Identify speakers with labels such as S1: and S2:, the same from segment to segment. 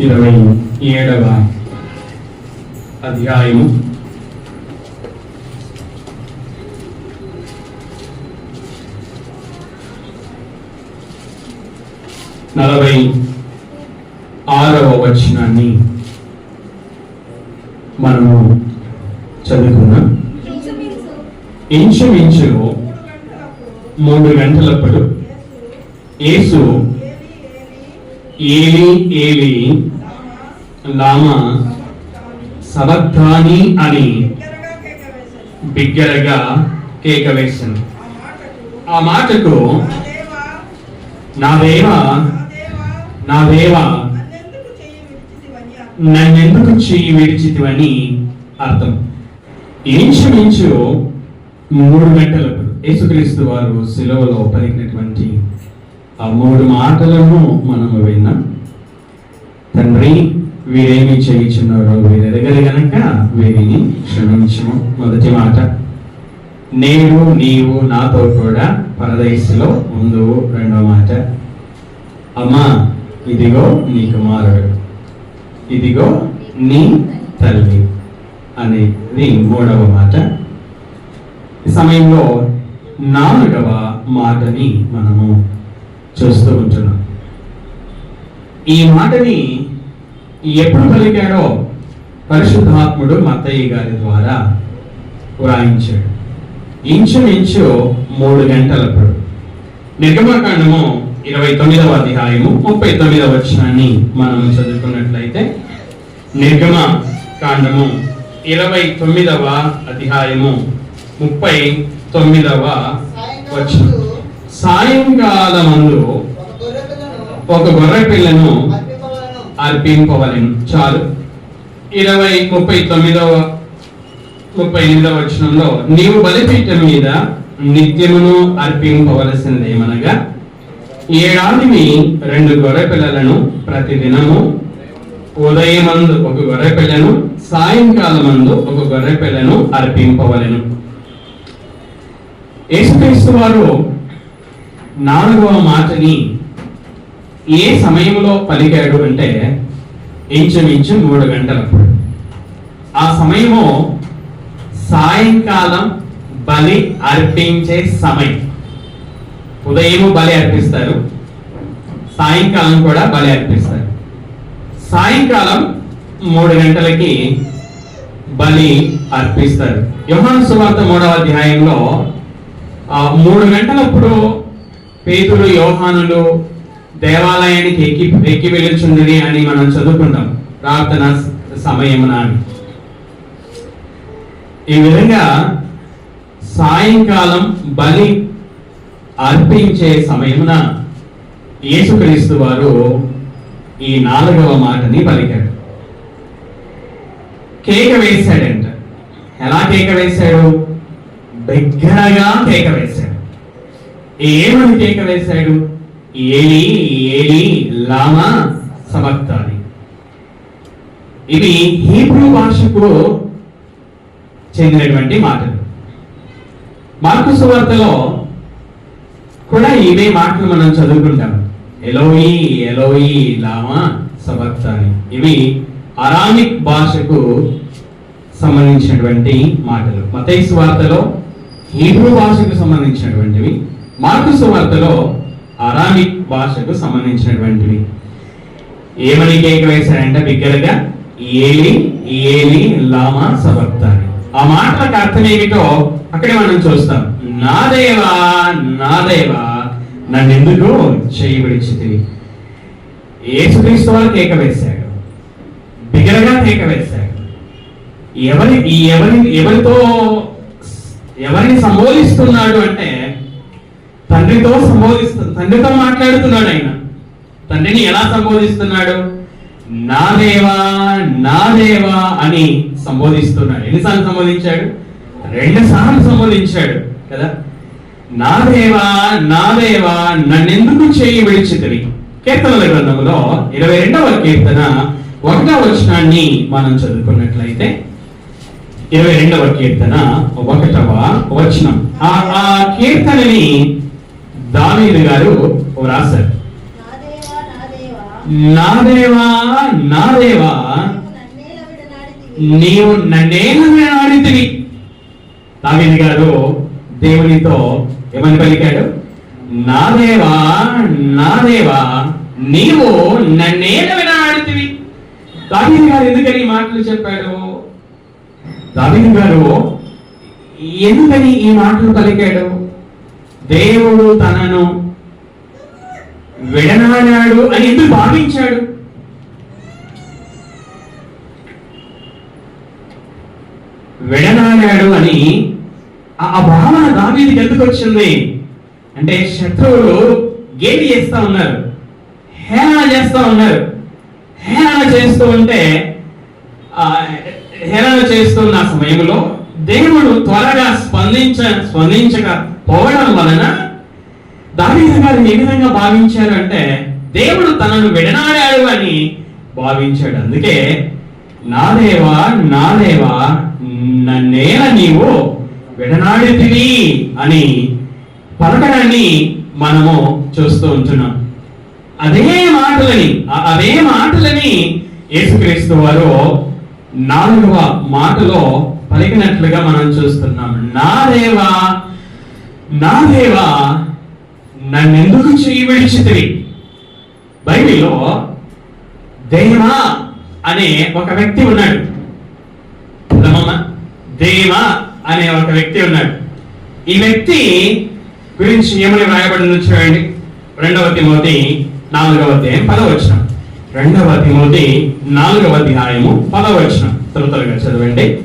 S1: ఇరవై ఏడవ అధ్యాయము. నలభై ఆరవ వచనాన్ని మనము చదువుకున్నాం ఇంచుమించు మూడు గంటలప్పుడు యేసు ఏవి ఏవి? లామా సబద్ధాని అని బిగ్గరగా కేక వేశాను ఆ మాటకు నా దేవ నా దేవ నన్నెందుకు చెయ్యి విడిచితివని అర్థం. ఇంచుమించు మూడు గంటలకు యేసుక్రీస్తు వారు సెలవులో పలికినటువంటి ఆ మూడు మాటలను మనం విన్నాం. తండ్రి వీరేమి చేయించున్నారో వీరెరగరు గనక వీరిని క్షమించము. మొదటి మాట నేను నీవు నాతో కూడా పరదేశంలో ముందు రెండో మాట అమ్మా ఇదిగో నీ కుమారుడు. ఇదిగో నీ తల్లి. అనేది మూడవ మాట. ఈ సమయంలో నాలుగవ మాటని మనము చూస్తూ ఉంటున్నాం ఈ మాటని ఎప్పుడు పలికాడో పరిశుద్ధాత్ముడు మత్తయ్య గారి ద్వారా వ్రాయించాడు. ఇంచుమించు మూడు గంటలప్పుడు. నిర్గమకాండము ఇరవై తొమ్మిదవ అధ్యాయము ముప్పై తొమ్మిదవ వచనాన్ని మనం చదువుకున్నట్లయితే నిర్గమ కాండము ఇరవై తొమ్మిదవ అధ్యాయము ముప్పై తొమ్మిదవ వచనం. సాయంకాలమందు ఒక గొర్రె పిల్లను అర్పింపవలను. చాలు. ఇరవై ముప్పై తొమ్మిదవ ముప్పై ఎనిమిదవ వచనంలో నీవు బలిపీఠం మీద నిత్యమును అర్పింపవలసిందేమనగా ఏడాదిని రెండు గొర్రె పిల్లలను ప్రతిదినము ఉదయమందు ఒక గొర్రె పిల్లను సాయంకాలమందు ఒక గొర్రె పిల్లను అర్పింపవలను. యేసుక్రీస్తు వారు నాలుగవ మాటని ఏ సమయంలో పలికాడు అంటే ఇంచుమించు మూడు గంటలప్పుడు ఆ సమయము సాయంకాలం బలి అర్పించే సమయం. ఉదయం బలి అర్పిస్తారు సాయంకాలం కూడా బలి అర్పిస్తారు. సాయంకాలం మూడు గంటలకి బలి అర్పిస్తారు. యోహాను సువార్త మూడవ అధ్యాయంలో మూడు గంటలప్పుడు పేతులు యోహానులు దేవాలయానికి ఎక్కి ఎక్కి వెళ్ళుచుండని అని మనం చదువుకుంటాం. ప్రార్థన సమయమున అని. ఈ విధంగా సాయంకాలం బలి అర్పించే సమయమున యేసుక్రీస్తు వారు ఈ నాలుగవ మాటని పలికాడు. కేక వేశాడంట. ఎలా కేక వేశాడు? బిగ్గరగా కేక వేశాడు. ఏమని కేక వేశాడు? ఏలి ఏలి లామా సమర్థాని. ఇవి హీబ్రూ భాషకు చెందినటువంటి మాటలు. మార్కు సువార్తలో కూడా ఇవే మాటలు మనం చదువుకుంటాం. ఎలోయి ఎలోయి లామా సమర్థాని. ఇవి అరామిక్ భాషకు సంబంధించినటువంటి మాటలు. మతైస్ వార్తలో హీబ్రూ భాషకు సంబంధించినటువంటివి. మార్కు సువార్తలో అరామిక్ భాషకు సంబంధించినటువంటివి. ఏమని కేక వేశారంటే బిగ్గరగా ఏలి ఏలి లామా సబర్తాని ఆ మాటలకు అర్థం ఏమిటో అక్కడే మనం చూస్తాం. నా దేవా నా దేవా నన్ను ఎందుకు చేయి ఏసుక్రీస్తు వారు కేక వేశాడు బిగ్గరగా కేక వేశాడు ఎవరి ఎవరి ఎవరితో ఎవరిని సంబోధిస్తున్నాడు అంటే తండ్రితో సంబోధిస్తుంది తండ్రితో మాట్లాడుతున్నాడు ఆయన. తండ్రిని ఎలా సంబోధిస్తున్నాడు? నా దేవా నా దేవా అని సంబోధిస్తున్నాడు. ఎన్నిసార్లు సంబోధించాడు? రెండు సార్లు సంబోధించాడు కదా. నా దేవా నా దేవా నన్నెందుకు చేయి విడిచితివి కీర్తనల గ్రంథంలో ఇరవై రెండవ కీర్తన ఒకటవ వచనాన్ని మనం చదువుకున్నట్లయితే ఇరవై రెండవ కీర్తన ఒకటవ వచనం. ఆ ఆ కీర్తనని దావీదు గారు రాశారు.
S2: నా దేవా నా దేవా నన్నేల
S1: నీవు నన్నేమని ఆడితివి దావీదు గారు దేవునితో ఏమని పలికాడు? నా దేవా నా దేవా నీవు నన్నేమని ఆడితివి దావీదు గారు ఎందుకని మాటలు చెప్పాడు? దావీదు గారు ఎందుకని ఈ మాటలు పలికాడు? దేవుడు తనను విడనాడాడు అని ఎందుకు భావించాడు? విడనాడాడు అని ఆ భావన దావీదికి ఎందుకు వచ్చింది? అంటే శత్రువులు గేలి చేస్తా ఉన్నారు. హేళన చేస్తా ఉన్నారు. హేళన చేస్తూ ఉంటే ఆ హేళన చేస్తున్న సమయంలో దేవుడు త్వరగా స్పందించ స్పందించక పోవడం వలన దావీదు గారు ఏ విధంగా భావించారు అంటే దేవుడు తనను విడనాడాడు అని భావించాడు. అందుకే నా దేవా నా దేవా నన్నేల నీవు విడనాడితివి అని పలకడాన్ని మనము చూస్తూ ఉంటున్నాం. అదే మాటలని అదే మాటలని యేసుక్రీస్తు వారు నాలుగవ మాటలో పలికినట్లుగా మనం చూస్తున్నాం. నా దేవా నా దేవా నన్నెందుకు చేయి విడిచితివి? బైబిల్లో దేవా అనే ఒక వ్యక్తి ఉన్నాడు. రమమ్మ దేవా అనే ఒక వ్యక్తి ఉన్నాడు. ఈ వ్యక్తి గురించి ఏమని వ్రాయబడిందో చూడండి. రెండవ తిమోతి నాలుగవ అధ్యాయం పదవచనం రెండవ తిమోతి నాలుగవ అధ్యాయము పదవచనం త్వరగా చదవండి.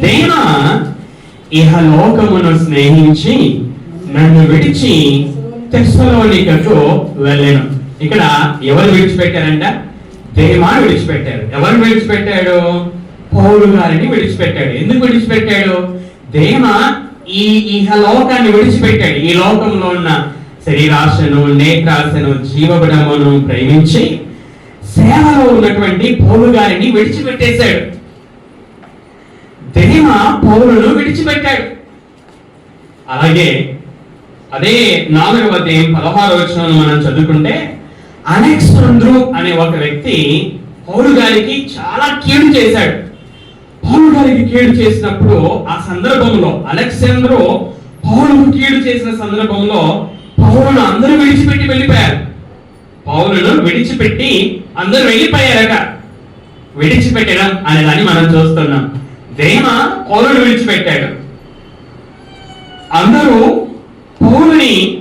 S1: దేవా ఇహలోకమును స్నేహించి నన్ను విడిచి తెస్సలోనికకు వెళ్ళాను. ఇక్కడ ఎవరు విడిచిపెట్టారంట? దేమా విడిచిపెట్టారు. ఎవరు విడిచిపెట్టాడు? పౌరు గారిని విడిచిపెట్టాడు. ఎందుకు విడిచిపెట్టాడు? దేమ ఈ ఇహలోకాన్ని విడిచిపెట్టాడు. ఈ లోకంలో ఉన్న శరీరాశను నేత్రాశను జీవబడమును ప్రేమించి సేవలో ఉన్నటువంటి పౌరు గారిని విడిచిపెట్టేశాడు. దేమ పౌరును విడిచిపెట్టాడు. అలాగే అదే నాలుగవ అధ్యాయం పదహారవ వచనం మనం చదువుకుంటే అలెక్సాంద్రు అనే ఒక వ్యక్తి పౌరు గారికి చాలా కీడు చేశాడు. పౌరు గారికి కీడు చేసినప్పుడు ఆ సందర్భంలో అలెక్సాంద్రు పౌరుకు కీడు చేసిన సందర్భంలో పౌరును అందరూ విడిచిపెట్టి వెళ్ళిపోయారు. పౌరును విడిచిపెట్టి అందరూ వెళ్ళిపోయారట. విడిచిపెట్టడం అనే దాన్ని మనం చూస్తున్నాం. దేమ పౌరుడు విడిచిపెట్టాడు. అందరూ పౌరుని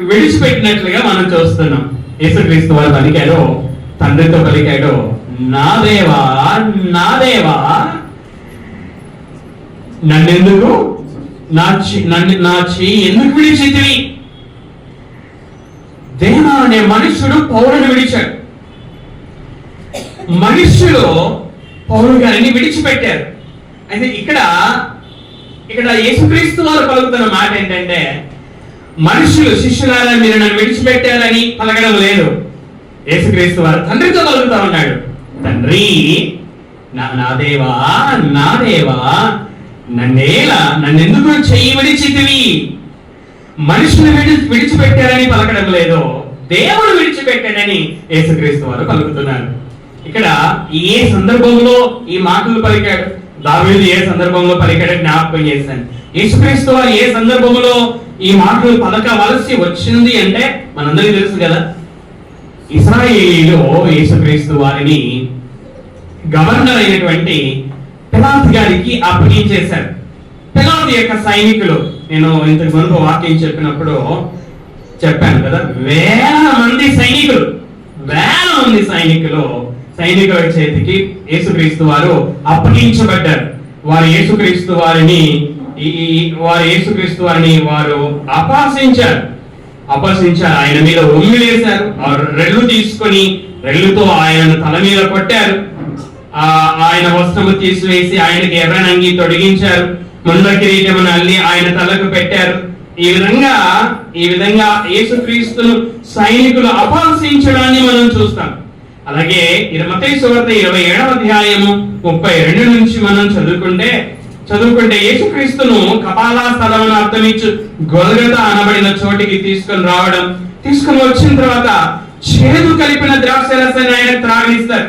S1: విడిచిపెట్టినట్లుగా మనం చూస్తున్నాం. యేసుక్రీస్తు వారు పలికాడు తండ్రితో పలికాడు నా దేవా నా దేవా నన్నెందుకు? నా చె- నన్ను నా చెయ్యి ఎందుకు విడిచితివి? దేవా అనే మనుష్యుడు పౌరుని విడిచాడు. మనుష్యులు పౌరు గారిని విడిచిపెట్టారు. అయితే ఇక్కడ ఇక్కడ యేసుక్రీస్తు వారు పలుకుతున్న మాట ఏంటంటే మనుషులు శిష్యులారా మీరు నన్ను విడిచిపెట్టారని పలకడం లేదు. యేసుక్రీస్తు వారు తండ్రితో కలుగుతా ఉన్నాడు. తండ్రి నా దేవా నా దేవా నన్నేలా నన్నెందుకు చెయ్యి విడిచితివి? మనుషులు విడి విడిచిపెట్టారని పలకడం లేదు. దేవుడు విడిచిపెట్టాడని యేసుక్రీస్తు వారు పలుకుతున్నారు. ఇక్కడ ఏ సందర్భంలో ఈ మాటలు పలికాడు? దావీదు ఏ సందర్భంలో పలికాడో జ్ఞాపకం చేశాను. యేసుక్రీస్తు వారు ఏ సందర్భంలో ఈ మాటలు పలకవలసి వచ్చింది అంటే మనందరికీ తెలుసు కదా ఇస్రాయేలీలో యేసుక్రీస్తు వారిని గవర్నర్ అయినటువంటి పిలాత్ గారికి అప్పగించేశారు. పిలాత్ యొక్క సైనికులు నేను ఇంతకు ముందు వాక్యం చెప్పినప్పుడు చెప్పాను కదా వేల మంది సైనికులు వేల మంది సైనికులు సైనికుల చేతికి యేసుక్రీస్తు వారు అప్పగించబడ్డారు. వారు యేసుక్రీస్తు వారిని ఈ- వారు యేసుక్రీస్తు అని వారు అపహసించారు అపహసించారు ఆయన మీద ఉమ్మి వేశారు. ఆ తీసుకొని రెళ్ళుతో ఆయనను తల మీద కొట్టారు. ఆ ఆయన వస్త్రము తీసివేసి ఆయనకి ఎర్రనంగి తొడిగించారు. ముంద కిరీటమును అల్లి ఆయన తలకు పెట్టారు. ఈ విధంగా ఈ విధంగా యేసుక్రీస్తును సైనికులు అపహసించడాన్ని మనం చూస్తాం. అలాగే ఇరవై సువర్త ఇరవై ఏడవ అధ్యాయము ముప్పై రెండు నుంచి మనం చదువుకుంటే చదువుకుంటే యేసుక్రీస్తును కపాలా స్థలం అర్థమిచ్చు గొలగత అనబడిన చోటికి తీసుకొని రావడం. తీసుకొని వచ్చిన తర్వాత చేదు కలిపిన ద్రాక్ష రసాన్ని ఆయన త్రాగనిస్తారు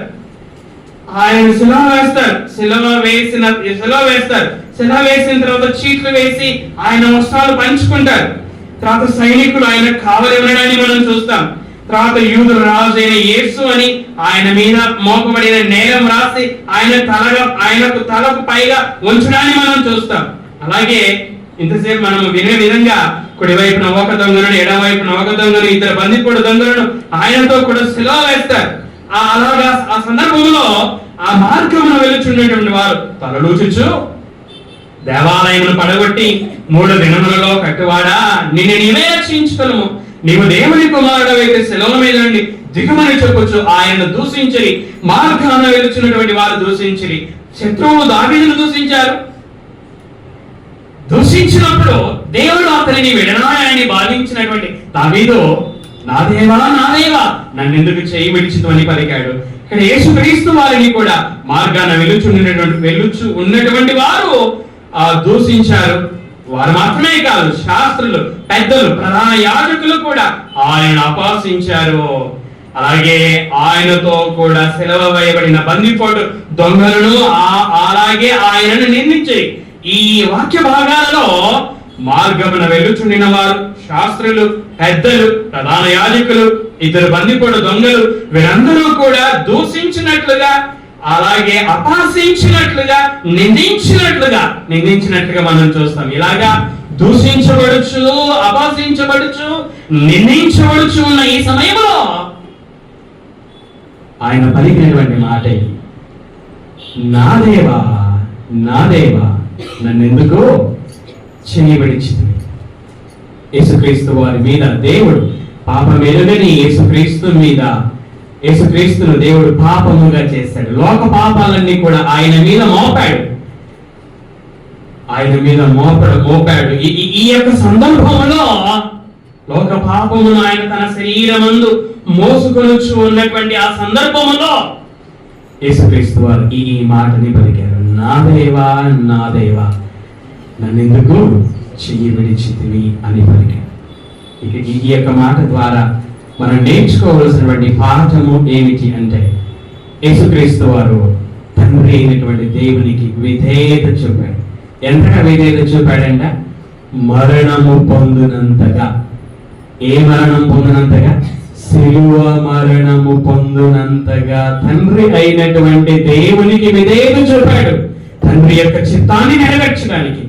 S1: ఆయన శిలా వేస్తారు. శిలవ వేసిన శిలవ వేస్తారు. శిలా వేసిన తర్వాత చీట్లు వేసి ఆయన వస్త్రాలు పంచుకుంటారు. తర్వాత సైనికులు ఆయన కావలి ఉండడాన్ని మనం చూస్తాం. తర్వాత యూదుల రాజు అయిన యేసు అని ఆయన మీద మోపబడిన నేరం రాసి ఆయన తలగా ఆయనకు తలకు పైగా ఉంచడాన్ని మనం చూస్తాం. అలాగే ఇంతసేపు మనం వినే విధంగా కుడివైపున ఒక దొంగలను ఎడమవైపున ఒక దొంగను ఇద్దరు బందిపోడు దొంగలను ఆయనతో కూడా శిలో వేస్తారు. ఆ అలాగా ఆ సందర్భంలో ఆ మార్గమును వెలుచున్నటువంటి వారు తలలూచుచు దేవాలయమును పడగొట్టి మూడు దినములలో కట్టువాడా నిన్ను నీవే రక్షించుకొనుము. నీవు దేవుని కుమారుడవైతే అయితే సెలవుల మీద నుండి దిగుమని చెప్పొచ్చు. ఆయన దూషించి మార్గాన వెలుచున్నటువంటి వారు దూషించి శత్రువు దావీదును దూషించారు. దూషించినప్పుడు దేవుడు అతనిని విడనాయని భావించినటువంటి దావీదు నా దేవా నా దేవా నన్నెందుకు చేయి విడిచితు అని పలికాడు. ఇక్కడ యేసు క్రీస్తు వారిని కూడా మార్గాన వెలుచున్నటువంటి వెలుచు ఉన్నటువంటి వారు ఆ దూషించారు. వారు మాత్రమే కాదు శాస్త్రులు పెద్దలు ప్రధాన కూడా ఆయన అపాసించారు అలాగే ఆయనతో కూడా సెలవ వేయబడిన బందిపోటు దొంగలను అలాగే ఆయనను నిందించి ఈ వాక్య భాగాలలో మార్గమున వెలుచుండిన వారు శాస్త్రులు పెద్దలు ప్రధాన యాజకులు ఇద్దరు బందిపోటు దొంగలు వీరందరూ కూడా దూషించినట్లుగా అలాగే అపాసించినట్లుగా నిందించినట్లుగా నిందించినట్లుగా మనం చూస్తాం. ఇలాగా దూషించబడుచు అపాసించబడుచు నిందించబడుచు ఉన్న ఈ సమయంలో ఆయన పలికినటువంటి మాట నా దేవా నా దేవా నన్నెందుకు చేయబడించింది యేసుక్రీస్తు వారి మీద దేవుడు పాపం ఎరుగని యేసుక్రీస్తు మీద యేసుక్రీస్తును దేవుడు పాపముగా చేశాడు. లోక పాపాలన్నీ కూడా ఆయన మీద మోపాడు. ఆయన మీద మోపడు మోపాడు. ఈ- యొక్క సందర్భంలో లోక పాపమును ఆయన తన శరీరమందు మోసుకొనొచ్చు ఉన్నటువంటి ఆ సందర్భంలో యేసుక్రీస్తు వారు ఈ మాటని పలికారు. నా దేవా నా దేవా నన్నెందుకు చెయ్యి విడిచితివి అని పలికారు. ఇక ఈ యొక్క మాట ద్వారా మనం నేర్చుకోవలసినటువంటి పాఠము ఏమిటి అంటే యేసుక్రీస్తు వారు తండ్రి అయినటువంటి దేవునికి విధేయత చూపారు ఎంతగా విధేయత చూపాడంట? మరణము పొందినంతగా. ఏ మరణం పొందినంతగా? శిలువ మరణము పొందినంతగా. తండ్రి అయినటువంటి దేవునికి విధేయత చూపాడు. తండ్రి యొక్క చిత్తాన్ని నెరవేర్చడానికి.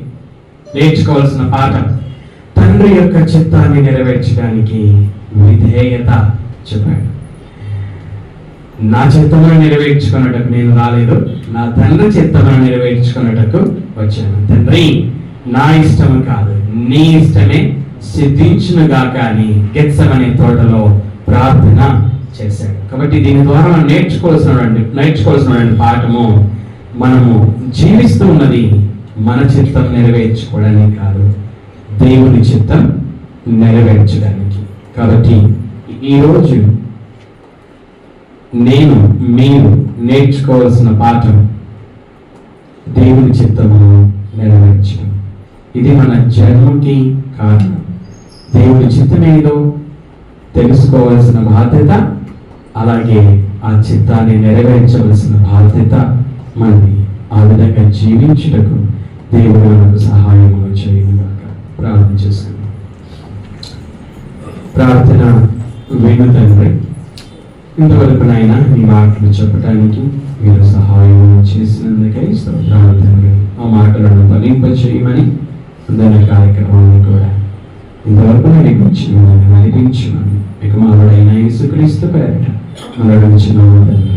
S1: నేర్చుకోవాల్సిన పాఠం. తండ్రి యొక్క చిత్తాన్ని నెరవేర్చడానికి విధేయత చెప్పాడు నా చిత్తమును నెరవేర్చుకున్నటకు నేను రాలేదు. నా తండ్రి చిత్తమును నెరవేర్చుకున్నటకు వచ్చాను తండ్రి నా ఇష్టం కాదు. నీ ఇష్టమే సిద్ధించునుగాక అని గెత్సమనే తోటలో ప్రార్థన చేశాడు. కాబట్టి దీని ద్వారా మనం నేర్చుకోవాల్సినటువంటి నేర్చుకోవాల్సినటువంటి పాఠము మనము జీవిస్తూ ఉన్నది మన చిత్తం నెరవేర్చుకోవడానికి కాదు దేవుని చిత్తం నెరవేర్చడానికి. కాబట్టి ఈరోజు నేను మీరు నేర్చుకోవాల్సిన పాఠం దేవుని చిత్తమును నెరవేర్చడం. ఇది మన జన్మకి కారణం. దేవుని చిత్తమేదో తెలుసుకోవాల్సిన బాధ్యత అలాగే ఆ చిత్తాన్ని నెరవేర్చవలసిన బాధ్యత మనది. ఆ విధంగా జీవించుటకు దేవుడు మనకు సహాయం చేయనుగాక ప్రార్థన చేసుకుందాం. ప్రార్థన విను తండ్రి. ఇంతవరకు నాయన మీ మాటలు చెప్పడానికి మీరు సహాయం చేసినందుకై స్తోత్రాలు తండ్రి ఆ మాటలను ఫలింపచేయమని అందరి కార్యక్రమాన్ని కూడా ఇంతవరకు నేను వచ్చిన నడిపించమని మీకు మారుడైన యేసుక్రీస్తు పేరట మనడించిన తండ్రి